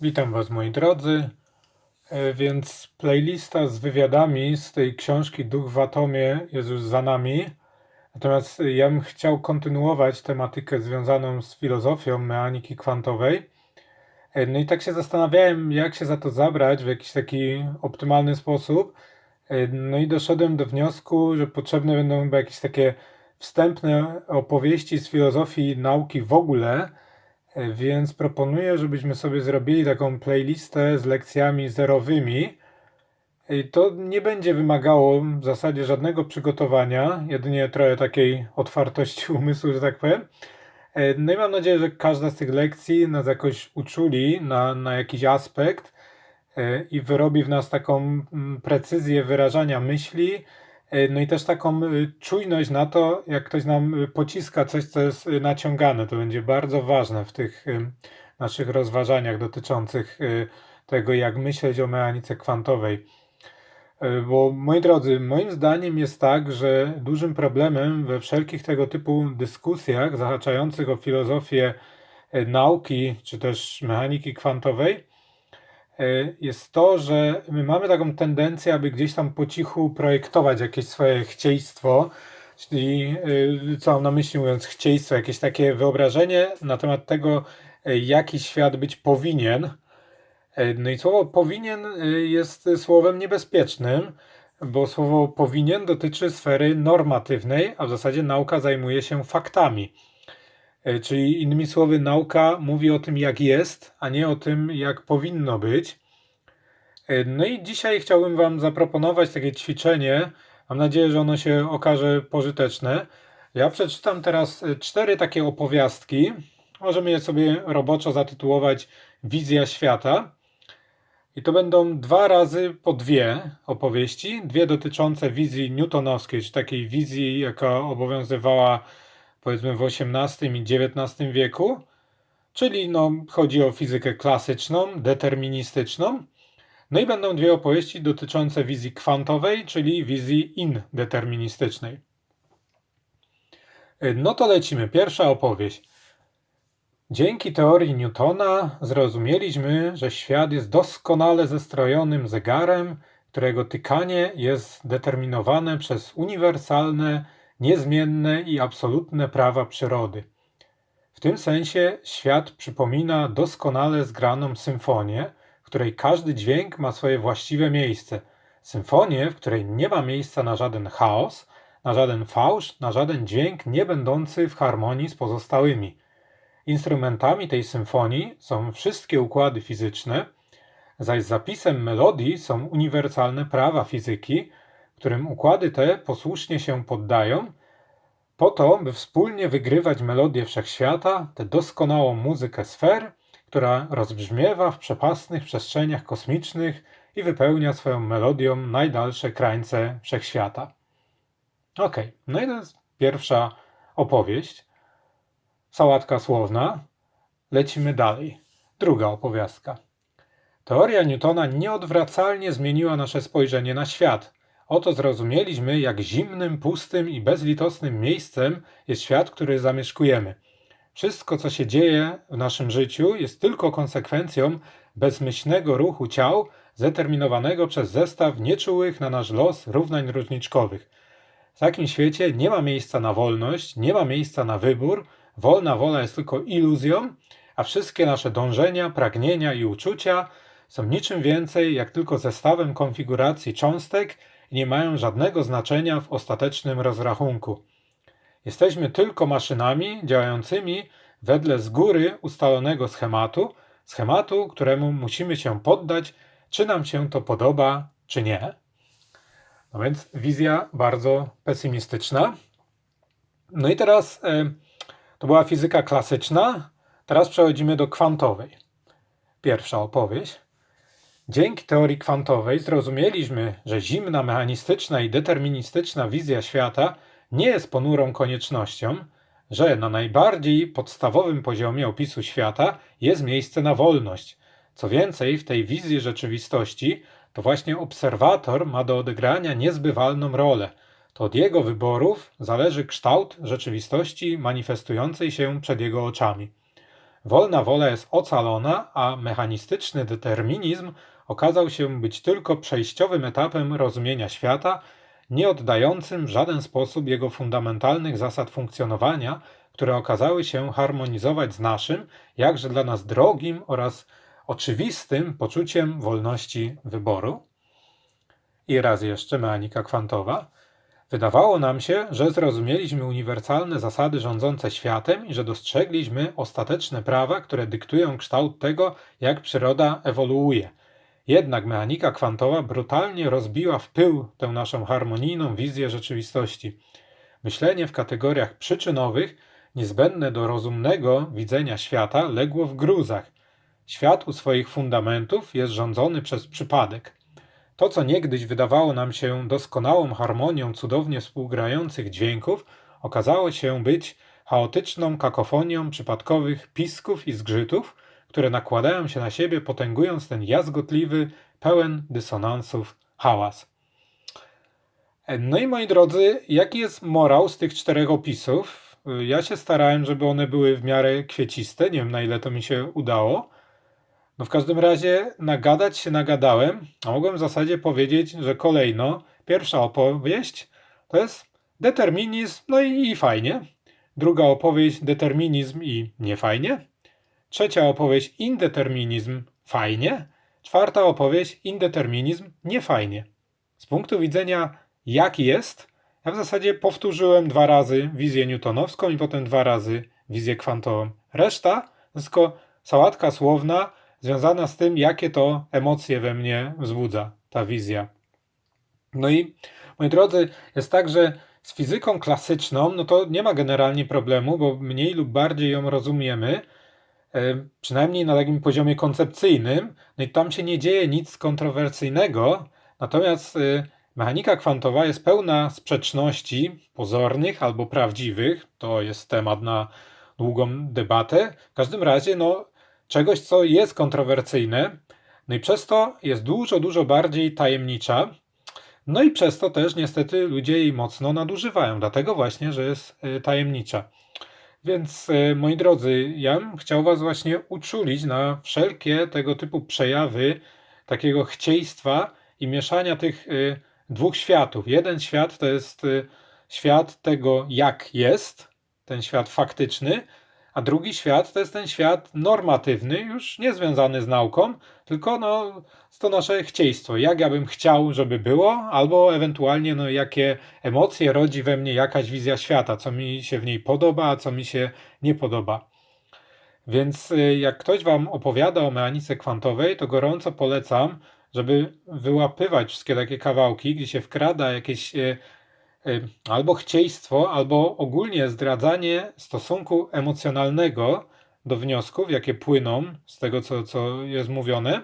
Witam Was moi drodzy. E, Więc playlista z wywiadami z tej książki Duch w atomie jest już za nami. Natomiast ja bym chciał kontynuować tematykę związaną z filozofią mechaniki kwantowej. E, No i tak się zastanawiałem, jak się za to zabrać w jakiś taki optymalny sposób. E, No i doszedłem do wniosku, że potrzebne będą chyba jakieś takie wstępne opowieści z filozofii nauki w ogóle, Więc proponuję, żebyśmy sobie zrobili taką playlistę z lekcjami zerowymi. To nie będzie wymagało w zasadzie żadnego przygotowania, jedynie trochę takiej otwartości umysłu, że tak powiem. E, No i mam nadzieję, że każda z tych lekcji nas jakoś uczuli na, na jakiś aspekt e, i wyrobi w nas taką mm, precyzję wyrażania myśli, no i też taką y, czujność na to, jak ktoś nam y, pociska coś, co jest naciągane. To będzie bardzo ważne w tych naszych rozważaniach dotyczących tego, jak myśleć o mechanice kwantowej. Bo moi drodzy, moim zdaniem jest tak, że dużym problemem we wszelkich tego typu dyskusjach zahaczających o filozofię nauki czy też mechaniki kwantowej jest to, że my mamy taką tendencję, aby gdzieś tam po cichu projektować jakieś swoje chcieństwo, czyli y, co mam na myśli mówiąc chcieństwo, jakieś takie wyobrażenie na temat tego, y, jaki świat być powinien. E, No i słowo powinien jest słowem niebezpiecznym, bo słowo powinien dotyczy sfery normatywnej, a w zasadzie nauka zajmuje się faktami. E, Czyli innymi słowy, nauka mówi o tym, jak jest, a nie o tym, jak powinno być. E, No i dzisiaj chciałbym Wam zaproponować takie ćwiczenie. Mam nadzieję, że ono się okaże pożyteczne. Ja przeczytam teraz e, cztery takie opowiastki. Możemy je sobie roboczo zatytułować Wizja świata. I to będą dwa razy po dwie opowieści. Dwie dotyczące wizji newtonowskiej, czy takiej wizji, jaka obowiązywała powiedzmy w XVIII i XIX wieku. Czyli no, chodzi o fizykę klasyczną, deterministyczną. No i będą dwie opowieści dotyczące wizji kwantowej, czyli wizji indeterministycznej. No to lecimy. Pierwsza opowieść. Dzięki teorii Newtona zrozumieliśmy, że świat jest doskonale zestrojonym zegarem, którego tykanie jest determinowane przez uniwersalne, niezmienne i absolutne prawa przyrody. W tym sensie świat przypomina doskonale zgraną symfonię, w której każdy dźwięk ma swoje właściwe miejsce. Symfonię, w której nie ma miejsca na żaden chaos, na żaden fałsz, na żaden dźwięk nie będący w harmonii z pozostałymi. Instrumentami tej symfonii są wszystkie układy fizyczne, zaś zapisem melodii są uniwersalne prawa fizyki, którym układy te posłusznie się poddają, po to, by wspólnie wygrywać melodię wszechświata, tę doskonałą muzykę sfer, która rozbrzmiewa w przepastnych przestrzeniach kosmicznych i wypełnia swoją melodią najdalsze krańce wszechświata. Ok, no i to jest pierwsza opowieść. Sałatka słowna. Lecimy dalej. Druga opowiastka. Teoria Newtona nieodwracalnie zmieniła nasze spojrzenie na świat. Oto zrozumieliśmy, jak zimnym, pustym i bezlitosnym miejscem jest świat, który zamieszkujemy. Wszystko, co się dzieje w naszym życiu, jest tylko konsekwencją bezmyślnego ruchu ciał, zdeterminowanego przez zestaw nieczułych na nasz los równań różniczkowych. W takim świecie nie ma miejsca na wolność, nie ma miejsca na wybór, wolna wola jest tylko iluzją, a wszystkie nasze dążenia, pragnienia i uczucia są niczym więcej jak tylko zestawem konfiguracji cząstek nie mają żadnego znaczenia w ostatecznym rozrachunku. Jesteśmy tylko maszynami działającymi wedle z góry ustalonego schematu, schematu, któremu musimy się poddać, czy nam się to podoba, czy nie. No więc wizja bardzo pesymistyczna. No i teraz e, to była fizyka klasyczna. Teraz przechodzimy do kwantowej. Pierwsza opowieść. Dzięki teorii kwantowej zrozumieliśmy, że zimna, mechanistyczna i deterministyczna wizja świata nie jest ponurą koniecznością, że na najbardziej podstawowym poziomie opisu świata jest miejsce na wolność. Co więcej, w tej wizji rzeczywistości to właśnie obserwator ma do odegrania niezbywalną rolę. To od jego wyborów zależy kształt rzeczywistości manifestującej się przed jego oczami. wolna wola jest ocalona, a mechanistyczny determinizm okazał się być tylko przejściowym etapem rozumienia świata, nie oddającym w żaden sposób jego fundamentalnych zasad funkcjonowania, które okazały się harmonizować z naszym, jakże dla nas drogim oraz oczywistym poczuciem wolności wyboru. I raz jeszcze mechanika kwantowa. Wydawało nam się, że zrozumieliśmy uniwersalne zasady rządzące światem i że dostrzegliśmy ostateczne prawa, które dyktują kształt tego, jak przyroda ewoluuje. Jednak mechanika kwantowa brutalnie rozbiła w pył tę naszą harmonijną wizję rzeczywistości. Myślenie w kategoriach przyczynowych, niezbędne do rozumnego widzenia świata, legło w gruzach. Świat u swoich fundamentów jest rządzony przez przypadek. To, co niegdyś wydawało nam się doskonałą harmonią cudownie współgrających dźwięków, okazało się być chaotyczną kakofonią przypadkowych pisków i zgrzytów, które nakładają się na siebie, potęgując ten jazgotliwy, pełen dysonansów hałas. No i moi drodzy, jaki jest morał z tych czterech opisów? Ja się starałem, żeby one były w miarę kwieciste, nie wiem na ile to mi się udało. No w każdym razie nagadać się nagadałem, a mogłem w zasadzie powiedzieć, że kolejno pierwsza opowieść to jest determinizm, no i, i fajnie. Druga opowieść determinizm i niefajnie. Trzecia opowieść indeterminizm fajnie. Czwarta opowieść indeterminizm niefajnie. Z punktu widzenia jak jest, ja w zasadzie powtórzyłem dwa razy wizję newtonowską i potem dwa razy wizję kwantową. Reszta to tylko sałatka słowna, związana z tym, jakie to emocje we mnie wzbudza ta wizja. No i moi drodzy, jest tak, że z fizyką klasyczną, no to nie ma generalnie problemu, bo mniej lub bardziej ją rozumiemy, przynajmniej na takim poziomie koncepcyjnym, no i tam się nie dzieje nic kontrowersyjnego, natomiast e, mechanika kwantowa jest pełna sprzeczności pozornych albo prawdziwych, to jest temat na długą debatę. W każdym razie, no, czegoś, co jest kontrowersyjne, no i przez to jest dużo, dużo bardziej tajemnicza. No i przez to też niestety ludzie jej mocno nadużywają, dlatego właśnie, że jest y, tajemnicza. Więc y, moi drodzy, ja bym chciał Was właśnie uczulić na wszelkie tego typu przejawy takiego chcieństwa i mieszania tych y, dwóch światów. Jeden świat to jest świat tego, jak jest, ten świat faktyczny, a drugi świat to jest ten świat normatywny, już nie związany z nauką, tylko no, to nasze chcieństwo. Jak ja bym chciał, żeby było, albo ewentualnie no, jakie emocje rodzi we mnie jakaś wizja świata, co mi się w niej podoba, a co mi się nie podoba. Więc y, jak ktoś Wam opowiada o mechanice kwantowej, to gorąco polecam, żeby wyłapywać wszystkie takie kawałki, gdzie się wkrada jakieś y, albo chcieństwo, albo ogólnie zdradzanie stosunku emocjonalnego do wniosków, jakie płyną z tego, co, co jest mówione.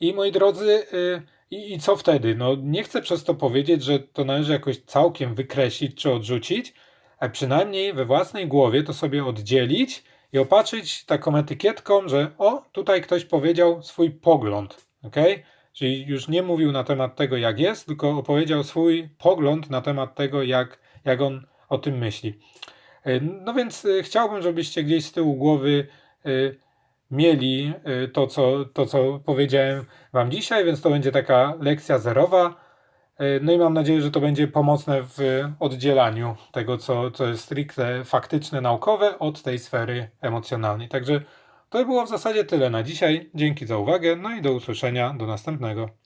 I moi drodzy, y, i, i co wtedy? No, nie chcę przez to powiedzieć, że to należy jakoś całkiem wykreślić czy odrzucić, a przynajmniej we własnej głowie to sobie oddzielić i opatrzyć taką etykietką, że o, tutaj ktoś powiedział swój pogląd. Okay? Czyli już nie mówił na temat tego, jak jest, tylko opowiedział swój pogląd na temat tego, jak, jak on o tym myśli. E, no więc e, chciałbym, żebyście gdzieś z tyłu głowy e, mieli to co, to, co powiedziałem Wam dzisiaj, więc to będzie taka lekcja zerowa. No i mam nadzieję, że to będzie pomocne w oddzielaniu tego, co, co jest stricte faktyczne, naukowe, od tej sfery emocjonalnej. Także to było w zasadzie tyle na dzisiaj. Dzięki za uwagę, no i do usłyszenia do następnego.